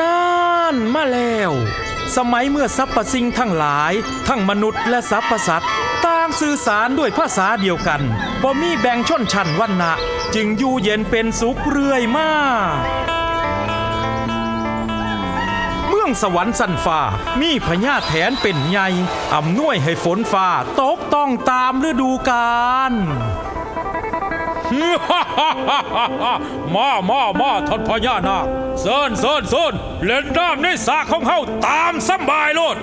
นานมาแล้ว สมัยเมื่อสรรพสิ่งทั้งหลาย ทั้งมนุษย์และสรรพสัตว์ต่างสื่อสารด้วยภาษาเดียวกันบ่มีแบ่งชนชั้นวรรณะ จึงอยู่เย็นเป็นสุขเรื่อยมาเมืองสวรรค์สันฟ้ามีพญาแถนเป็นใหญ่อำนวยให้ฝนฟ้าตกต้องตามฤดูกาลมามามาท่านพญานาค เซินเซินเซินเล่นน้ำในสระของเฮาตามสบายโลด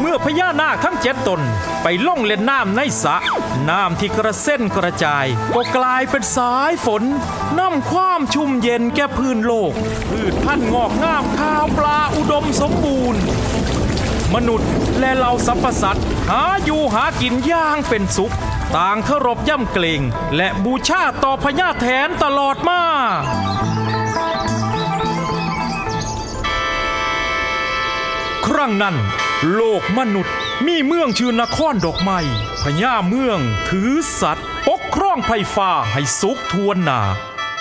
เมื่อพญานาคทั้งเจ็ดตนไปล่องเล่นน้ำในสระน้ำที่กระเส้นกระจาย ก็กลายเป็นสายฝนน้ำความชุ่มเย็นแก่พื้นโลก พืชพันธุ์งอกงามข้าวปลาอุดมสมบูรณ์ มนุษย์และเหล่าสรรพสัตว์หาอยู่หากินอย่างเป็นสุข ต่างเคารพย่ำเกรงและบูชาต่อพญาแถนตลอดมาครั้งนั้นโลกมนุษย์มีเมืองชื่อนครดอกไม้พญาเมืองถือสัตว์ ปกครองไผ่ฟ้าให้สุขทวนนา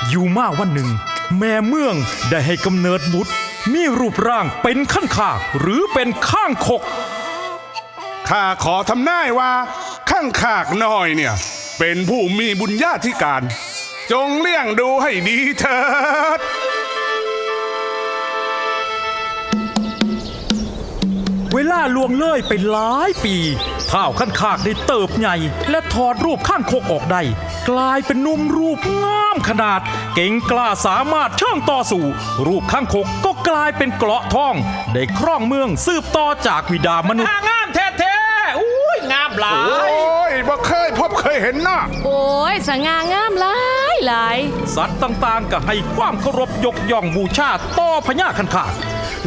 อยู่มาวันหนึ่ง แม่เมืองได้ให้กำเนิดบุตร มีรูปร่างเป็นขั้นขากหรือเป็นข้างคกข้าขอทำนายว่าางขากน้อยเนี่ย เป็นผู้มีบุญญาธิการ จงเลี้ยงดูให้ดีเถิดเวลาล่วงเลยไปหลายปีเท้าขั้นขากได้เติบใหญ่ และถอดรูปข้างคกออกได้ กลายเป็นหนุ่มรูปงามขนาด เก่งกล้าสามารถเชิงต่อสู้รูปข้างคกก็กลายเป็นเกราะทอง ได้ครองเมืองสืบต่อจากวิดามนุษย์งามแท้ๆอุ้ยงามหลาโอ้ย บ่เคยพบเคยเห็นเนาะโอ้ยสง่างามหลายหลายสัตว์ต่างๆ ก็ให้ความเคารพยกย่องบูชาต่อพญาคันขาก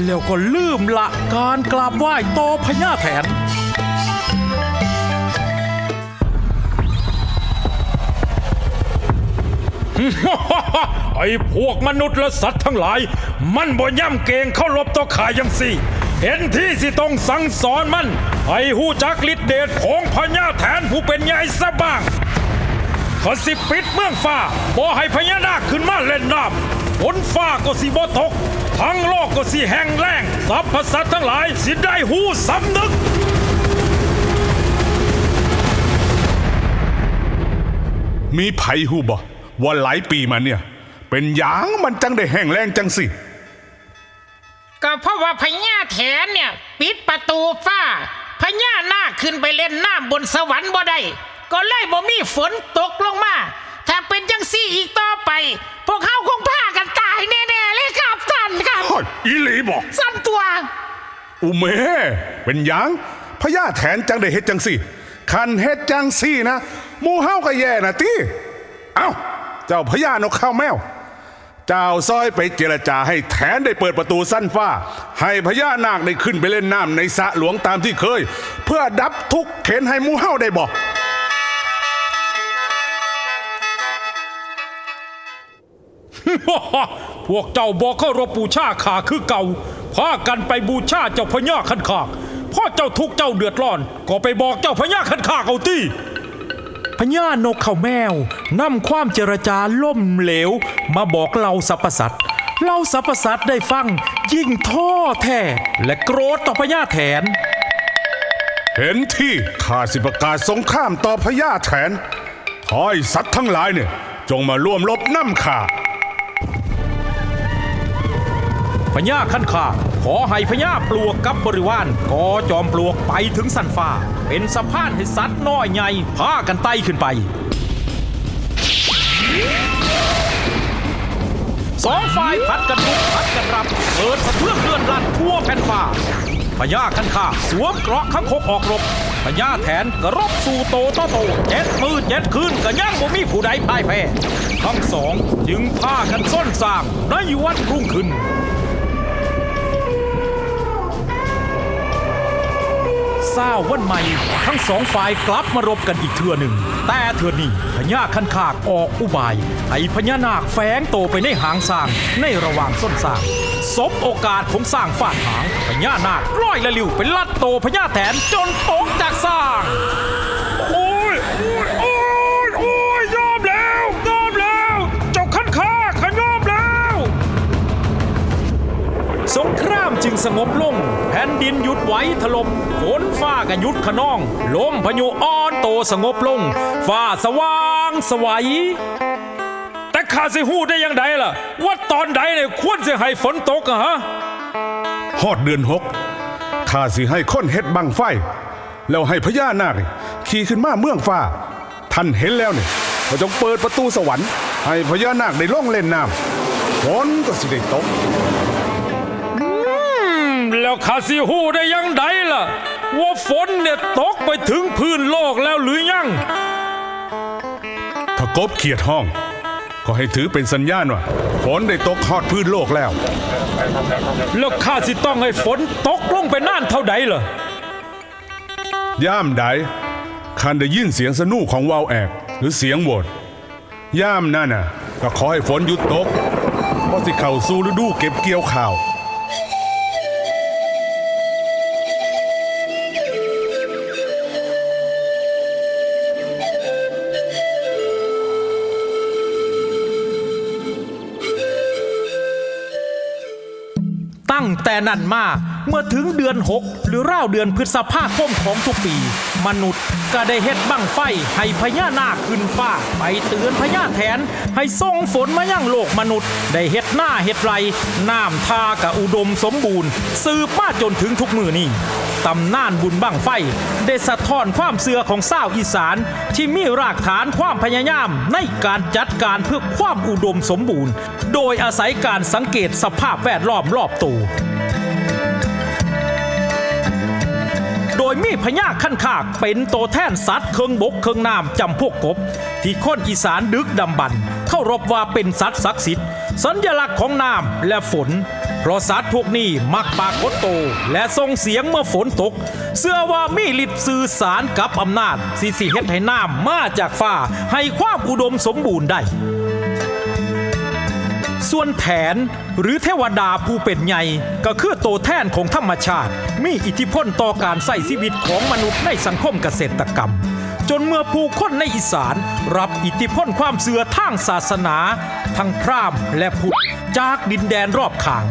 แล้วก็ลืมละการกราบไหว้ต่อพญาแถนไอ้พวกมนุษย์และสัตว์ทั้งหลาย มันบ่ย่ำเกรงเข้ารบต่อขายยังสี่ เห็นที่สิต้องสั่งสอนมันให้หูจักฤทธิเดชของพญาแถนผู้เป็นใหญ่ซะบ้างขอสิปิดเมืองฟ้าบ่ให้พญานาคขึ้นมาเล่นน้ำฝนฟ้าก็สิบ่ตก ทั้งโลกก็สิแห้งแล้งสรรพสัตว์ทั้งหลายสิได้หูสำนึกมีไผหูบ่ว่าหลายปีมาเนี่ย เป็นหยางมันจังได้แห้งแรงจังสิ ก็เพราะว่าพญาแถนเนี่ย ปิดประตูฟ้าพญานาคขึ้นไปเล่นน้ำบนสวรรค์บ่ได้ก็เลยบ่มีฝนตกลงมาถ้าเป็นจังซี่อีกต่อไป พวกเขาคงพากันตายแน่ๆเลยครับท่านครับโอ้ยอีหลีบอกสั้นตัวอุเมเป็นหยังพญาแถนจังได้เฮ็ดจังสิคันเฮ็ดจังสินะหมูเฮาก็แย่นะติเอ้า เจ้าพญานกข้าวแมว เจ้าซอยไปเจรจาให้แถนได้เปิดประตูสั้นฟ้า ให้พญานาคได้ขึ้นไปเล่นน้ำในสระหลวงตามที่เคย เพื่อดับทุกข์เข็นให้มูเฮ้าได้บอกพวกเจ้าบอกเคารพบูชาขาคือเก่าพากันไปบูชาเจ้าพญาคันขากพ่อเจ้าทุกเจ้าเดือดร้อน ก็ไปบอกเจ้าพญาคันขากเอาตี้ พญานกเขาแมวนำความเจรจาล่มเหลว มาบอกเราสรรพสัตว์เราสรรพสัตว์ได้ฟังยิ่งท้อแท้และโกรธต่อพญาแถน เห็นที่ข้าสิประกาศสงครามต่อพญาแถนขอให้สัตว์ทั้งหลายเนี่ย จงมาร่วมรบน้ำข้าพญาขั้นขา ขอให้พญาปลวกกับบริวารกอจอมปลวกไปถึงสันฟ้า เป็นสะพานให้สัตว์น้อยใหญ่พากันไต่ขึ้นไปสองฝ่ายพัดกันลุกพัดกันรับเปิดสะเทือนเลื่อนลั่นทั่วแผ่นฟ้าพญาคันคาสวมเกราะข้างคกออกรบพญาแถนกระรบสู่โตโตโตเจ็ดมือเจ็ดคืนก็ยังบ่มีผู้ใดพ่ายแพ้ทั้งสองจึงพากันส้นสร้างในวันรุ่งขึ้น ทราวันใหม่ ทั้งสองฝ่ายกลับมารบกันอีกเทื่อหนึ่ง แต่เทื่อนี้พญาคันคากออกอุบาย ให้พญานาคแฝงโตไปในหางสร้าง ในระหว่างส้นสร้างสบโอกาสของสร้างฟาดหางพญานาคร้อยละลิวไปลัดโตพญาแถนจนตกจากสร้าง โอ้ยโอ้ยโอ้ยโอ้ยยอมแล้วยอมแล้ว เจ้าคันคากขยอมแล้ว สงครามจึงสงบลง แผ่นดินหยุดไหวถล่มฝน ฟ้าก็หยุดขนองลมพายุอ่อนโตสงบลง ฟ้าสว่างสวัยแต่ข้าสิฮู้ได้ยังไงล่ะ ว่าตอนใดเนี่ยควรจะให้ฝนตกอะฮะฮอดเดือนหกข้าสิให้คนเฮ็ดบังไฟ แล้วให้พญานาคนี่ขี่ขึ้นมาเมืองฟ้า ท่านเห็นแล้วเนี่ยก็จงเปิดประตูสวรรค์ ให้พญานาคได้ล่องเล่นน้ำฝนก็สิได้ตกแล้วข้าสิฮู้ได้ยังไงล่ะ ว่าฝนเนี่ยตกไปถึงพื้นโลกแล้วหรือยัง ถ้ากบเขียดห้อง ก็ให้ถือเป็นสัญญาณว่าฝนได้ตกฮอดพื้นโลกแล้ว แล้วข้าสิต้องให้ฝนตกลงไปนานเท่าใดล่ะย่ามใดคันได้ยินเสียงสนู่ของวาวแอกหรือเสียงโหวดย่ามนั่นน่ะ ก็ขอให้ฝนหยุดตกเพราะสิเข้าสู่ฤดูเก็บเกี่ยวข่าว แต่นั้นมาเมื่อถึงเดือน 6 หรือราวเดือนพฤษภาคมของทุกปี มนุษย์ก็ได้เฮ็ดบั้งไฟให้พญานาคขึ้นฟ้า ไปเตือนพญาแถนให้ส่งฝนมายั่งโลกมนุษย์ ได้เฮ็ดหน้าเฮ็ดไรน้ำทากะอุดมสมบูรณ์ สืบมาจนถึงทุกมือนี้ตำนานบุญบั้งไฟ ได้สะท้อนความเสื่อของชาวอีสาน ที่มีรากฐานความพยายามในการจัดการเพื่อความอุดมสมบูรณ์ โดยอาศัยการสังเกตสภาพแวดล้อมรอบตัว ยมีพญาขั้นขากเป็นตัวแทนสัตว์เคิงบกเคิงน้ำจำพวกกบ ที่คนอีสานดึกดำบรรเข้ารบว่าเป็นสัตว์ศักดิ์สิทธิ์ สัญลักษณ์ของน้ำและฝน เพราะสัตว์พวกนี้มักปากฏโต และส่งเสียงเมื่อฝนตกเชื่อว่ามีฤทธิ์สื่อสารกับอำนาจสิสิเฮ็ดให้น้ำมาจากฟ้าให้ความอุดมสมบูรณ์ได้ ส่วนแผนหรือเทวดาผู้เป็นใหญ่ก็คือตัวแทนของธรรมชาติ มีอิทธิพลต่อการใส่ชีวิตของมนุษย์ในสังคมเกษตรกรรม จนเมื่อผู้คนในอีสานรับอิทธิพลความเสื่อทางศาสนา ทั้งพราหมณ์และพุทธจากดินแดนรอบข้าง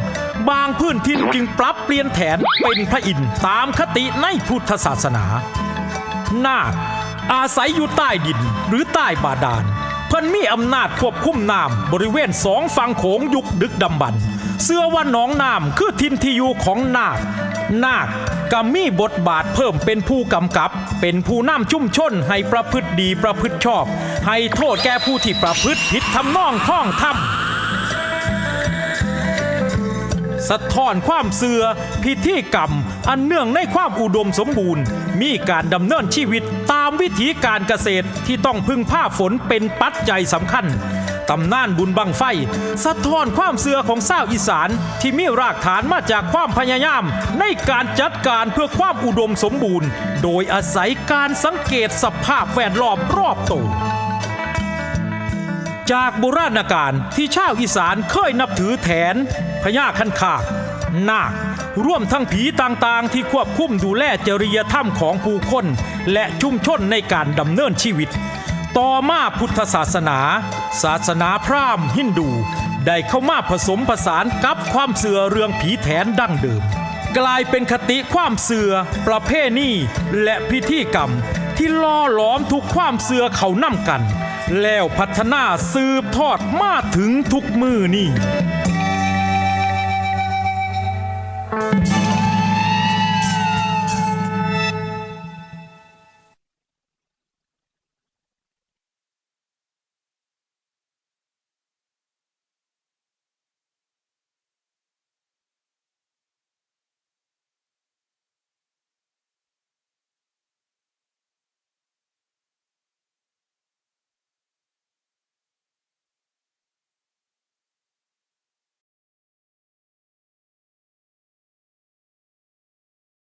บางพื้นที่จึงปรับเปลี่ยนแผนเป็นพระอินทร์ตามคติในพุทธศาสนา นาคอาศัยอยู่ใต้ดินหรือใต้บาดาล เพิ่นมีอำนาจควบคุมน้ำบริเวณสองฝั่งโขงยุคดึกดำบรรเชื่อว่าหนองน้ำคือทินที่อยู่ของนาคนาคก็มีบทบาทเพิ่มเป็นผู้กำกับ เป็นผู้นำชุ่มชนให้ประพฤติดีประพฤติชอบ ให้โทษแก่ผู้ที่ประพฤติผิดทำนองท่องธรรมสะท้อนความเสือพิธีกรรม อันเนื่องในความอุดมสมบูรณ์ มีการดำเนินชีวิตามวิถีการเกษตรที่ต้องพึ่งผ้าฝนเป็นปัจจัยสำคัญตำนานบุญบังไฟ สะท้อนความเสื่อของชาวอีสานที่มีรากฐานมาจากความพยายาม ในการจัดการเพื่อความอุดมสมบูรณ์ โดยอาศัยการสังเกตสภาพแวดล้อมรอบตัวจากโบราณกาลที่ชาวอีสานเคยนับถือแถนพญาคันคากนาค ร่วมทั้งผีต่างๆ ที่ควบคุมดูแลจริยธรรมของผู้คน และชุมชนในการดำเนินชีวิต ต่อมาพุทธศาสนา ศาสนาพราหมณ์ฮินดู ได้เข้ามาผสมผสานกับความเสื่อเรื่องผีแถนดั้งเดิม กลายเป็นคติความเสื่อประเพณีและพิธีกรรม ที่ล่อหลอมทุกความเสื่อเขานำกัน แล้วพัฒนาสืบทอดมาถึงทุกมือนี่ Thank you.